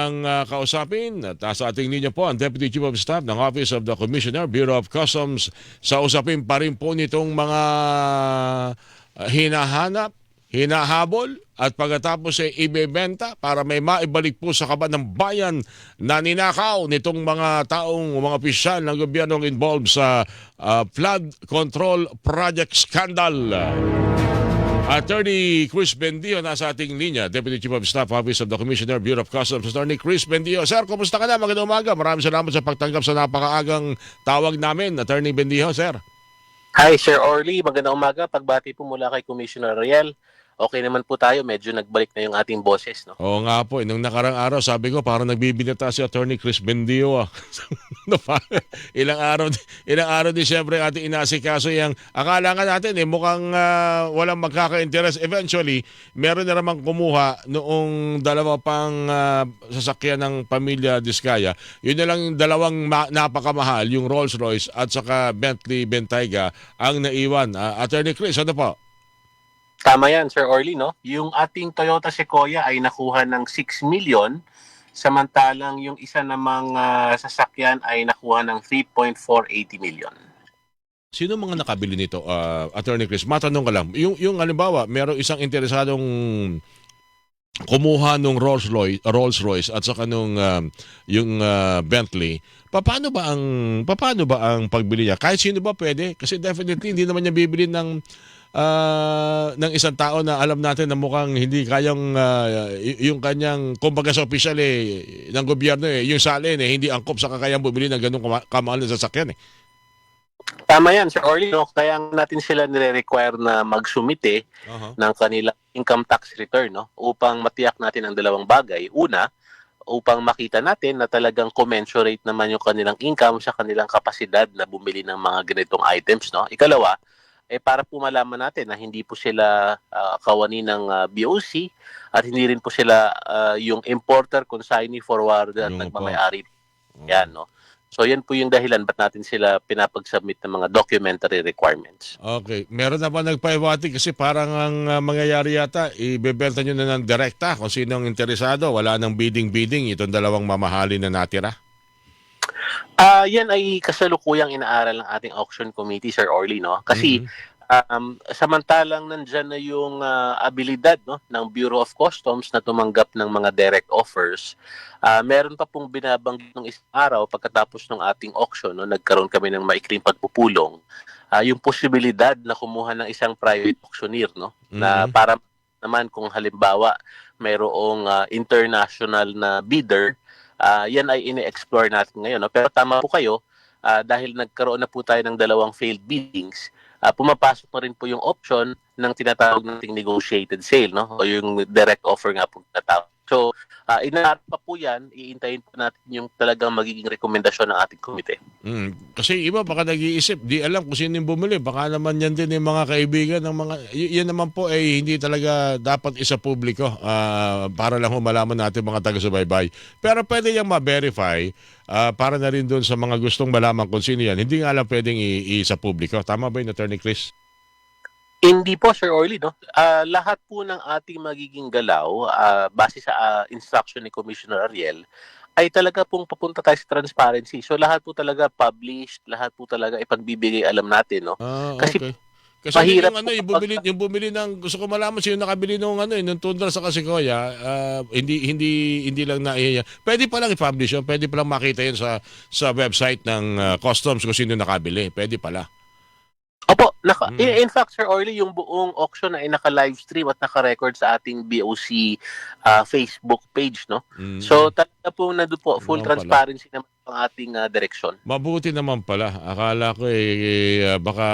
ang ah, kausapin at ah, sa ating linya po ang Deputy Chief of Staff ng Office of the Commissioner, Bureau of Customs sa usapin pa rin po nitong mga ah, hinahanap, hinahabol at pagkatapos ay ibebenta para may maibalik po sa kaban ng bayan na ninakaw nitong mga taong mga opisyal ng gobyernong involved sa ah, flood control project scandal. Attorney Chris Bendio nasa ating linya, Deputy Chief of Staff Office of the Commissioner, Bureau of Customs. Attorney Chris Bendio. Sir, kumusta ka na? Magandang umaga. Maraming salamat sa pagtanggap sa napakaagang tawag namin. Attorney Bendio, sir. Hi, Sir Orly. Magandang umaga. Pagbati po mula kay Commissioner Riel. Okay naman po tayo. Medyo nagbalik na yung ating boses, no? Oo nga po, eh, nung nakarang araw, sabi ko, parang nagbibinata si Attorney Chris Bendio. Ah. Ilang araw, ilang araw din siyempre ating inasikaso yung akala nga natin eh, mukhang ah, walang magkaka-interest. Eventually, meron na namang kumuha noong dalawa pang ah, sasakyan ng pamilya Diskaya. Yun na lang dalawang ma- napakamahal, yung Rolls Royce at saka Bentley Bentayga ang naiwan. Ah, Attorney Chris, ano po? Tama yan, Sir Orly, no? Yung ating Toyota Sequoia ay nakuha ng 6 million, samantalang yung isa namang ah, sasakyan ay nakuha ng 3.480 million. Sino mga nakabili nito, ah, Attorney Chris? Matanong ka lang. Yung, yung halimbawa, merong isang interesadong kumuha nung Rolls Royce, Rolls Royce at saka nung ah, yung ah, Bentley. Paano ba ang paano ba ang pagbili niya? Kahit sino ba pwede? Kasi definitely hindi naman niya bibili ng ah, ng isang tao na alam natin na mukhang hindi kayang y- yung kanyang kumbaga sa official eh ng gobyerno eh yung salin eh hindi angkop sa kakayang bumili ng ganung kama- kamahal na sasakyan eh. Tama yan, Sir Orly, no? Kaya natin sila nire-require na magsumite Aha. ng kanilang income tax return, no? Upang matiyak natin ang dalawang bagay. Una, upang makita natin na talagang commensurate naman yung kanilang income sa kanilang kapasidad na bumili ng mga ganitong items, no? Ikalawa, eh para po malaman natin na hindi po sila ah, kawani ng ah, BOC at hindi rin po sila ah, yung importer, consignee, forwarder at nagmamayari. Yan, no? So yan po yung dahilan ba't natin sila pinapag-submit ng mga documentary requirements. Okay. Meron na ba nagpaiwati kasi parang ang uh, mangyayari yata, ibebenta nyo na ng direkta kung sino ang interesado. Wala nang bidding-bidding itong dalawang mamahalin na natira. Ah, yan ay kasalukuyang inaaral ng ating auction committee Sir Orly no. Kasi Mhm. um, samantalang nandyan na yung ah, abilidad no ng Bureau of Customs na tumanggap ng mga direct offers. ah, meron pa pong binabanggit ng isang araw pagkatapos ng ating auction no nagkaroon kami ng maikling pagpupulong. ah, yung posibilidad na kumuha ng isang private auctioneer no na Mhm. para naman kung halimbawa mayroong ah, international na bidder, ah, yan ay ine-explore natin ngayon. No? Pero tama po kayo, ah, dahil nagkaroon na po tayo ng dalawang failed biddings, ah, pumapasok na rin po yung option ng tinatawag nating negotiated sale, no? o yung direct offer nga po tinatawag. So, uh, inaarap pa po yan, iintayin po natin yung talagang magiging rekomendasyon ng ating komite. Mm. Kasi iba baka nag-iisip, di alam kung sino yung bumili. Baka naman yan din yung mga kaibigan ng mga... Yan naman po ay hindi talaga dapat isa publiko ah, para lang humalaman natin mga taga-subaybay. Pero pwede yung ma-verify ah, para na rin doon sa mga gustong malaman kung sino yan. Hindi nga lang pwedeng i- isa publiko. Tama ba yun, Attorney Chris? Hindi po, Sir Orly, no? Ah, lahat po ng ating magiging galaw, ah, base sa ah, instruction ni Commissioner Ariel, ay talaga pong papunta tayo sa transparency. So lahat po talaga published, lahat po talaga ipagbibigay alam natin, no? Ah, Kasi okay. Kasi mahirap yung ano, yung bumili, yung bumili ng gusto ko malaman sino nakabili nung ano, eh, nung Tundra sa Kasikoya, ah, hindi hindi hindi lang na Pwede pa lang i-publish yun, pwede pa lang makita yun sa sa website ng ah, customs kung sino nakabili. Pwede pala. Opo, naka, Mm. in, in fact, Sir Orly, yung buong auction ay naka-livestream at naka-record sa ating BOC ah, Facebook page, no? Mm. So talaga po na po, full Naman pala. transparency naman ang ating ah, direksyon. Mabuti naman pala. Akala ko eh, eh, baka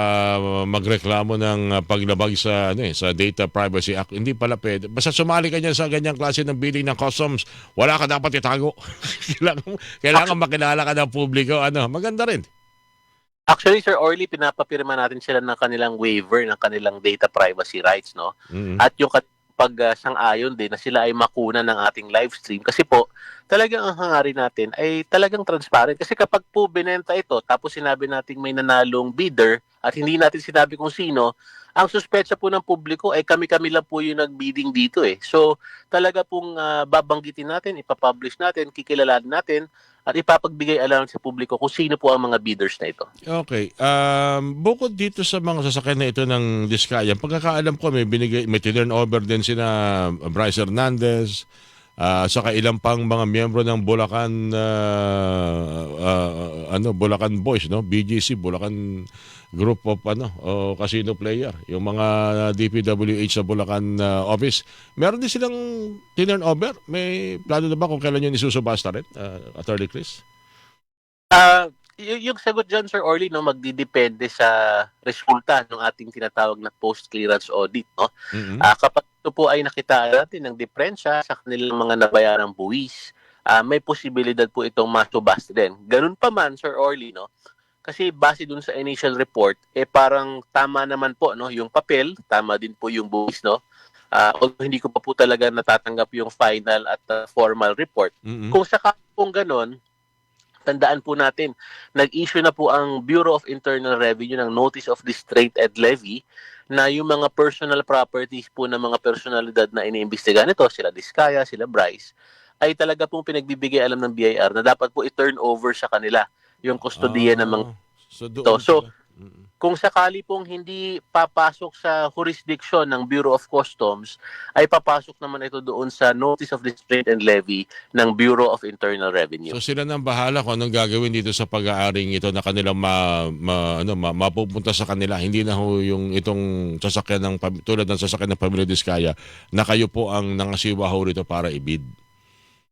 magreklamo ng ah, paglabag sa ano eh, sa Data Privacy Act. Hindi pala pwede. Basta sumali ka niyan sa ganyang klase ng bidding ng customs, wala ka dapat itago. kailangan kailangan makilala ka ng publiko. Ano, maganda rin. Actually, Sir Orly, pinapapirma natin sila ng kanilang waiver ng kanilang data privacy rights, no? Mm. At yung kat- pag-sang-ayon din na sila ay makuna ng ating live stream kasi po talagang ang hangarin natin ay talagang transparent kasi kapag po binenta ito tapos sinabi nating may nanalong bidder at hindi natin sinabi kung sino ang suspetsa po ng publiko ay kami-kami lang po yung nagbidding dito eh. So talaga pong ah, babanggitin natin, ipapublish natin, kikilalanin natin at ipapagbigay alam sa publiko kung sino po ang mga bidders na ito. Okay. Um, bukod dito sa mga sasakyan na ito ng Diskaya, pagkakaalam ko may binigay may turn over din sina Bryce Hernandez, ah, saka ilang pang mga miyembro ng Bulacan ah, ah, ano Bulacan Boys, no? BGC Bulacan Group of ano o casino player, yung mga DPWH sa Bulacan ah, office. Meron din silang turn over. May plano na ba kung kailan yun isusubasta rin, ah, Attorney Chris? Ah, y- yung sagot dyan, Sir Orly, no, magdidepende sa resulta ng ating tinatawag na post-clearance audit. No? Mhm. Ah, kapag ito po ay nakita natin ng diferensya sa kanilang mga nabayarang buwis, ah, may posibilidad po itong masubasta din. Ganun pa man, Sir Orly, no? Kasi base dun sa initial report, eh parang tama naman po, no? Yung papel, tama din po yung buwis, no? Ah, although hindi ko pa po talaga natatanggap yung final at ah, formal report. Mhm. Kung sakali pong ganon, tandaan po natin, nag-issue na po ang Bureau of Internal Revenue ng Notice of Distraint and Levy na yung mga personal properties po ng mga personalidad na iniimbestiga nito, sila Diskaya, sila Bryce, ay talaga pong pinagbibigay alam ng BIR na dapat po i-turn over sa kanila yung kustodiya ng mga Ah, so, doon. So. Mm. Kung sakali pong hindi papasok sa jurisdiction ng Bureau of Customs, ay papasok naman ito doon sa Notice of Distraint and Levy ng Bureau of Internal Revenue. So sila nang bahala kung anong gagawin dito sa pag-aaring ito na kanilang ma, ma, ano, ma, mapupunta sa kanila. Hindi na ho yung itong sasakyan ng tulad ng sasakyan ng Pamilya Diskaya na kayo po ang nangasiwa ho rito para ibid.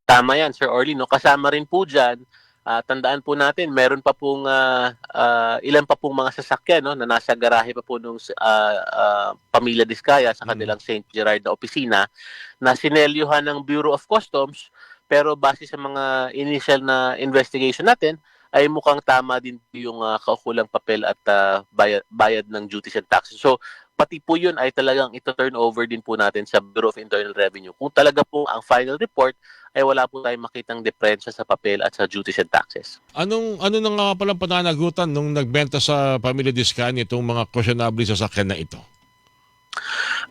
Tama yan, Sir Orly. No? Kasama rin po dyan, ah, tandaan po natin, meron pa pong ah, ah, ilan pa pong mga sasakyan no, na nasa garahe pa po nung ah, ah, Pamilya Diskaya sa Mm. kanilang St. Gerard na opisina na sinelyuhan ng Bureau of Customs pero base sa mga initial na investigation natin ay mukhang tama din yung ah, kaukulang papel at ah, bayad, bayad ng duties and taxes. So pati po yun ay talagang ito turn over din po natin sa Bureau of Internal Revenue. Kung talaga po ang final report ay wala po tayong makitang diferensya sa papel at sa duties and taxes. Anong ano na nga palang pananagutan nung nagbenta sa Pamilya Diskaya itong mga questionable sasakyan na ito?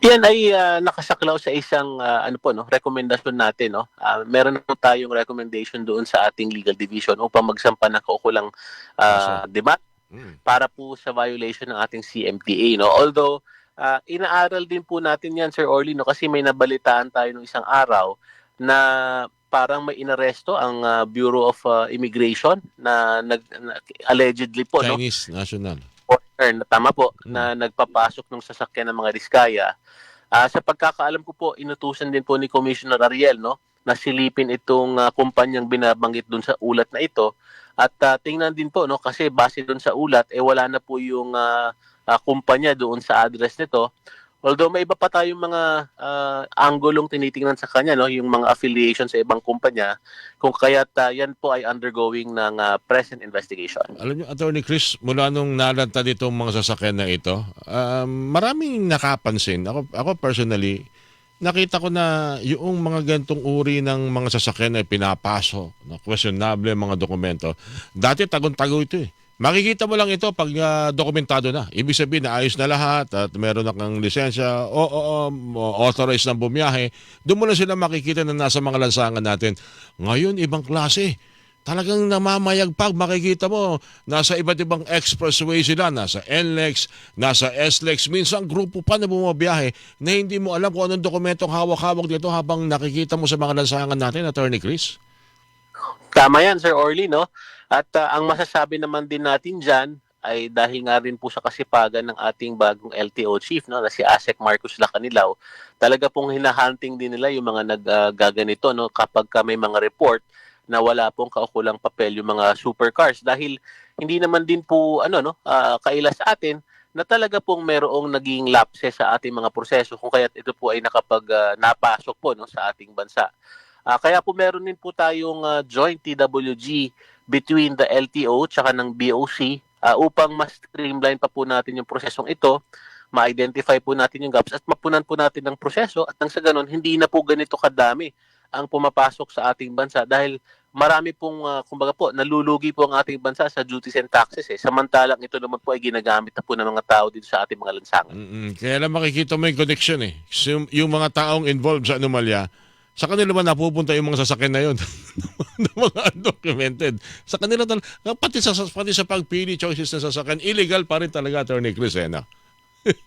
Yan ay ah, nakasaklaw sa isang ah, ano po no, rekomendasyon natin no. Ah, meron po tayong recommendation doon sa ating legal division upang magsampa ng kaukulang ah, demand Mm. para po sa violation ng ating CMTA no. Although ah, inaaral din po natin 'yan Sir Orly no kasi may nabalitaan tayo nung isang araw na parang may inaresto ang ah, Bureau of ah, Immigration na, nag, na- allegedly po no Chinese National. foreigner na tama po Mm. na nagpapasok ng sasakyan ng mga diskaya. Ah, sa pagkakaalam ko po, inutusan din po ni Commissioner Ariel no na silipin itong ah, kumpanyang binabanggit dun sa ulat na ito at ah, tingnan din po no kasi base dun sa ulat eh wala na po yung ah, ah, kumpanya doon sa address nito. Although may iba pa tayong mga ah, anggulong tinitingnan sa kanya no yung mga affiliation sa ibang kumpanya kung kaya't ah, yan po ay undergoing ng ah, present investigation. Alam niyo, Attorney Chris, mula nung nalantad itong mga sasakyan na ito, um, maraming nakapansin. Ako, ako personally, nakita ko na yung mga gantong uri ng mga sasakyan na pinapasok, na questionable mga dokumento, dati tagon-tago ito eh. Makikita mo lang ito pag ah, dokumentado na. Ibig sabihin na ayos na lahat at meron na kang lisensya o, o, o authorized na bumiyahe. Doon mo na sila makikita na nasa mga lansangan natin. Ngayon, ibang klase talagang namamayagpag. Makikita mo, nasa iba't ibang expressway sila, nasa NLEX, nasa SLEX, minsan grupo pa na bumabiyahe na hindi mo alam kung anong dokumentong hawak-hawak dito habang nakikita mo sa mga lansangan natin, Attorney Chris. Tama yan, Sir Orly, no? At ah, ang masasabi naman din natin dyan ay dahil nga rin po sa kasipagan ng ating bagong LTO chief, no, na si Asek Marcos Lacanilaw, talaga pong hinahunting din nila yung mga naggaganito, no, kapag ka may mga report na wala pong kaukulang papel yung mga supercars dahil hindi naman din po ano no ah, kaila sa atin na talaga pong merong naging lapse sa ating mga proseso kung kaya't ito po ay nakapag ah, napasok po no sa ating bansa. Ah, kaya po meron din po tayong ah, joint TWG between the LTO tsaka ng BOC ah, upang mas streamline pa po natin yung prosesong ito. ma-identify po natin yung gaps at mapunan po natin ng proseso at nang sa ganun, hindi na po ganito kadami ang pumapasok sa ating bansa dahil marami pong, ah, kumbaga po, nalulugi po ang ating bansa sa duties and taxes eh. Samantalang ito naman po ay ginagamit na po ng mga tao dito sa ating mga lansangan. Mm-mm. Kaya lang makikita mo yung connection eh. Yung, yung mga taong involved sa anomalya, sa kanila ba napupunta yung mga sasakyan na yun? ng mga undocumented. Sa kanila talaga, pati sa, pati sa pagpili choices ng sasakyan, illegal pa rin talaga, Attorney Chris, eh?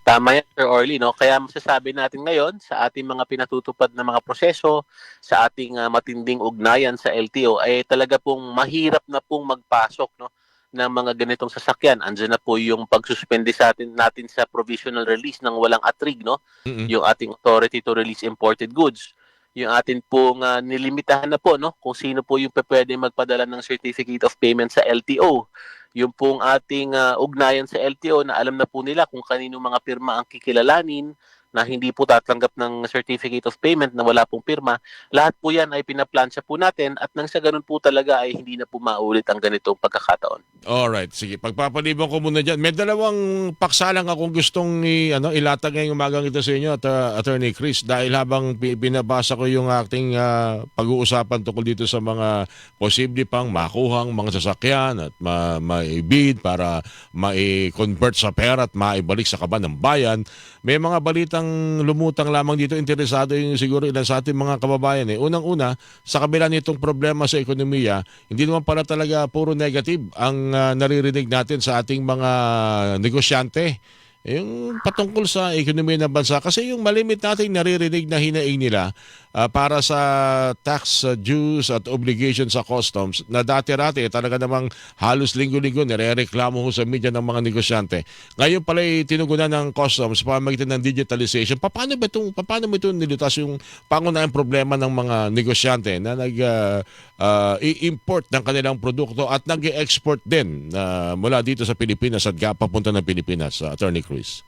Tama yan, Sir Orly. No? Kaya masasabi natin ngayon sa ating mga pinatutupad na mga proseso, sa ating ah, matinding ugnayan sa LTO, ay talaga pong mahirap na pong magpasok no, ng mga ganitong sasakyan. Andiyan na po yung pagsuspende sa atin, natin sa provisional release ng walang atrig, no? Mm-mm. yung ating authority to release imported goods. Yung atin pong ah, nilimitahan na po no kung sino po yung pwede magpadala ng certificate of payment sa LTO. Yung pong ating ah, ugnayan sa LTO na alam na po nila kung kanino mga pirma ang kikilalanin na hindi po tatanggap ng certificate of payment na wala pong pirma. Lahat po yan ay pinaplansya po natin at nang sa ganun po talaga ay hindi na po maulit ang ganitong pagkakataon. Alright, sige. Pagpapaliban ko muna dyan. May dalawang paksa lang akong gustong i, ano, ilatag ngayong umagang ito sa inyo, at, uh, Attorney Chris, dahil habang binabasa ko yung ating ah, pag-uusapan tungkol dito sa mga posible pang makuhang mga sasakyan at ma maibid para mai-convert sa pera at maibalik sa kaban ng bayan, may mga balitang lumutang lamang dito. Interesado yung siguro ilan sa ating mga kababayan. Eh. Unang-una, sa kabila nitong problema sa ekonomiya, hindi naman pala talaga puro negative ang ah, naririnig natin sa ating mga negosyante. Yung patungkol sa ekonomiya ng bansa. Kasi yung malimit nating naririnig na hinaing nila ah, para sa tax ah, dues at obligation sa customs na dati-rati eh, talaga namang halos linggo-linggo nire-reklamo sa media ng mga negosyante. Ngayon pala tinugunan ng customs pamagitan ng digitalization. Paano ba itong, paano mo ito nilutas yung pangunahing problema ng mga negosyante na nag ah, ah, i-import ng kanilang produkto at nag-export din na mula dito sa Pilipinas at papunta ng Pilipinas, ah, Attorney Cruz.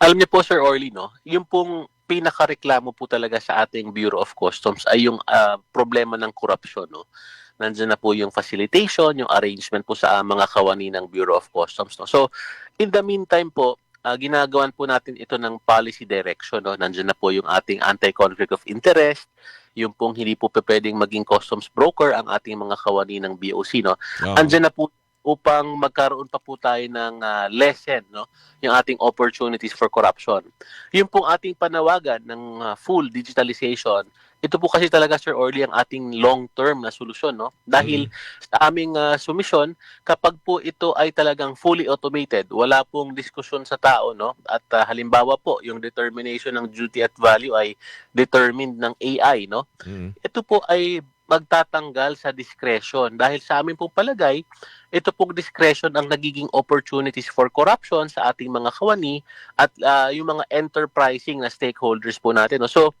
Alam niyo po Sir Orly no, yung pong pinakareklamo po talaga sa ating Bureau of Customs ay yung ah, problema ng korupsyon no. Nandiyan na po yung facilitation, yung arrangement po sa ah, mga kawani ng Bureau of Customs no. So in the meantime po ah, ginagawan po natin ito ng policy direction no. Nandiyan na po yung ating anti-conflict of interest, yung pong hindi po pwedeng maging customs broker ang ating mga kawani ng BOC no Oo. andyan na po upang magkaroon pa po tayo ng ah, lesson no yung ating opportunities for corruption. Yung pong ating panawagan ng ah, full digitalization, ito po kasi talaga Sir Orly ang ating long-term na solusyon no dahil sa aming ah, sumisyon kapag po ito ay talagang fully automated, wala pong diskusyon sa tao no at ah, halimbawa po yung determination ng duty at value ay determined ng AI no Mm. ito po ay magtatanggal sa discretion dahil sa amin pong palagay, ito pong discretion ang nagiging opportunities for corruption sa ating mga kawani at ah, yung mga enterprising na stakeholders po natin. No? So,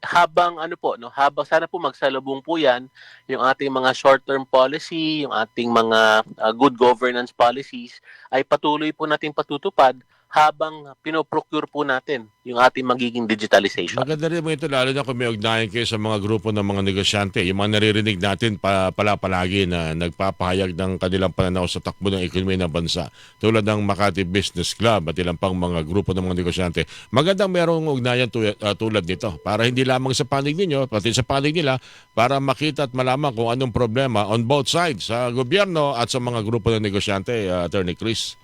habang ano po, no, habang sana po magsalubong po 'yan yung ating mga short-term policy, yung ating mga ah, good governance policies ay patuloy po nating patutupad habang pinoprocure po natin yung ating magiging digitalization. Maganda rin mo ito lalo na kung may ugnayan kayo sa mga grupo ng mga negosyante. Yung mga naririnig natin pa, pala palagi na nagpapahayag ng kanilang pananaw sa takbo ng ekonomiya ng bansa. Tulad ng Makati Business Club at ilang pang mga grupo ng mga negosyante. Magandang merong ugnayan tu- ah, tulad nito para hindi lamang sa panig ninyo, pati sa panig nila, para makita at malaman kung anong problema on both sides, sa gobyerno at sa mga grupo ng negosyante, ah, Attorney Chris.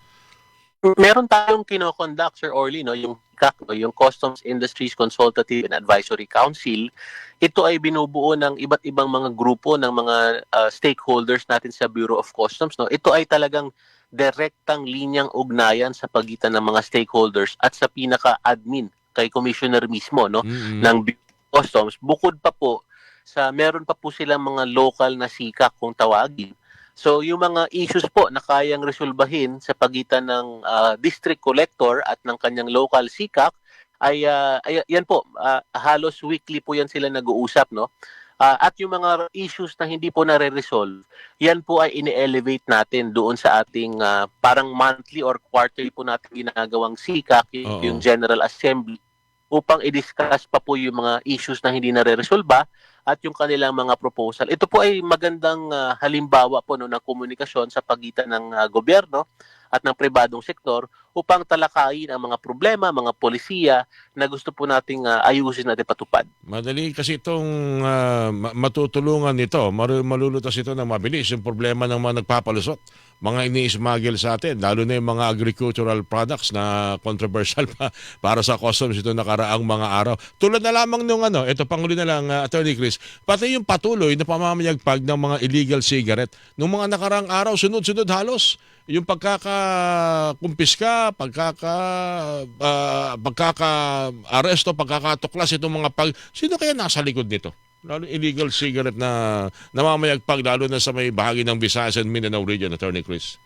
Meron tayong kinoconduct, Sir Orly, no, yung CAC, no, yung Customs Industries Consultative and Advisory Council. Ito ay binubuo ng iba't ibang mga grupo ng mga uh, stakeholders natin sa Bureau of Customs. No. Ito ay talagang direktang linyang ugnayan sa pagitan ng mga stakeholders at sa pinaka-admin kay commissioner mismo no Mm-mm. ng Bureau of Customs. Bukod pa po sa meron pa po silang mga local na sikak kung tawagin. So yung mga issues po na kayang resolbahin sa pagitan ng ah, district collector at ng kanyang local sikak ay, ah, ay yan po ah, halos weekly po yan sila nag-uusap no. Ah, at yung mga issues na hindi po nare-resolve, yan po ay ini-elevate natin doon sa ating ah, parang monthly or quarterly po natin ginagawang sikak, y- Oo. yung General Assembly upang i-discuss pa po yung mga issues na hindi nare-resolba at yung kanilang mga proposal. Ito po ay magandang ah, halimbawa po no, ng komunikasyon sa pagitan ng ah, gobyerno at ng pribadong sektor upang talakayin ang mga problema, mga polisiya na gusto po nating ah, ayusin at ipatupad. Madali kasi itong ma- matutulungan nito, malulutas ito ng mabilis yung problema ng mga nagpapalusot, mga ini-smuggle sa atin, lalo na yung mga agricultural products na controversial pa para sa customs ito nakaraang mga araw. Tulad na lamang nung ano, ito panghuli na lang, ah, Attorney Chris, pati yung patuloy na pamamayagpag ng mga illegal cigarette, nung mga nakaraang araw, sunod-sunod halos, yung pagkaka-kumpiska, pagkaka ah, pagkaka-aresto, pagkakatuklas itong mga pag Sino kaya nasa likod nito? Lalo illegal cigarette na namamayagpag lalo na sa may bahagi ng Visayas and Mindanao region, Attorney Chris.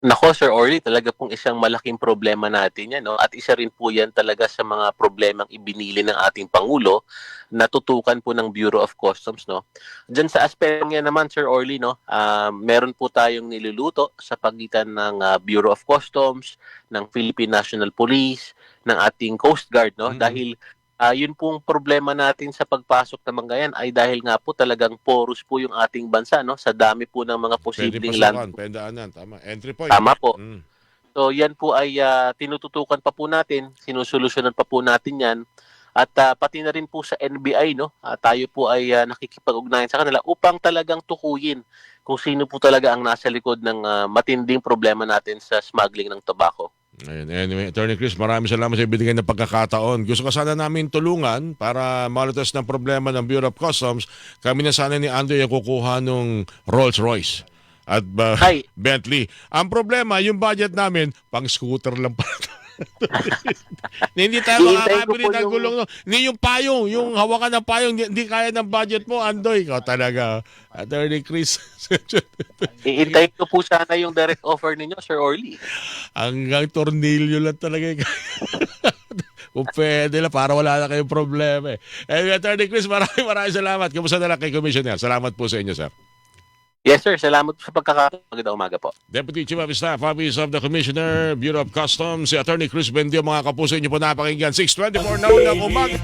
Nako, Sir Orly, talaga pong isang malaking problema natin yan. No? At isa rin po yan talaga sa mga problemang ibinili ng ating Pangulo na tutukan po ng Bureau of Customs. No? Diyan sa aspect yan naman, Sir Orly, no? ah, meron po tayong niluluto sa pagitan ng ah, Bureau of Customs, ng Philippine National Police, ng ating Coast Guard. No? Mhm. Dahil ah, yun pong problema natin sa pagpasok ng mga yan ay dahil nga po talagang porous po yung ating bansa no? sa dami po ng mga Pwede posibleng land pasukan, pendaanan, tama. Entry point. Tama po. Mm. So yan po ay ah, tinututukan pa po natin, sinusolusyonan pa po natin yan. At ah, pati na rin po sa NBI, no? Ah, tayo po ay ah, nakikipag-ugnayan sa kanila upang talagang tukuyin kung sino po talaga ang nasa likod ng ah, matinding problema natin sa smuggling ng tobacco. Ayun. Anyway, Attorney Chris, maraming salamat sa ibigay ng pagkakataon. Gusto ka sana namin tulungan para malutas ng problema ng Bureau of Customs. Kami na sana ni Ando yung kukuha nung Rolls Royce at uh, Bentley. Ang problema, yung budget namin, pang scooter lang pala. Na hindi tayo makakabili ng yung- gulong. Hindi yung payong, yung hawakan ng payong, hindi, kaya ng budget mo, Andoy. Ikaw talaga, Attorney Chris. iintayin ko po sana yung direct offer ninyo, Sir Orly. Hanggang tornilyo lang talaga. yung- Kung pwede lang, para wala na kayong problema. Eh. Anyway, Attorney Chris, maraming maraming salamat. Kamusta na lang kay Commissioner? Salamat po sa inyo, sir. Yes, sir. Salamat po sa pagkakataon. Magandang umaga po. Deputy Chief of Staff, Office of the Commissioner, Bureau of Customs, si Attorney Chris Bendio, mga kapuso, inyo po napakinggan. 624 na umaga.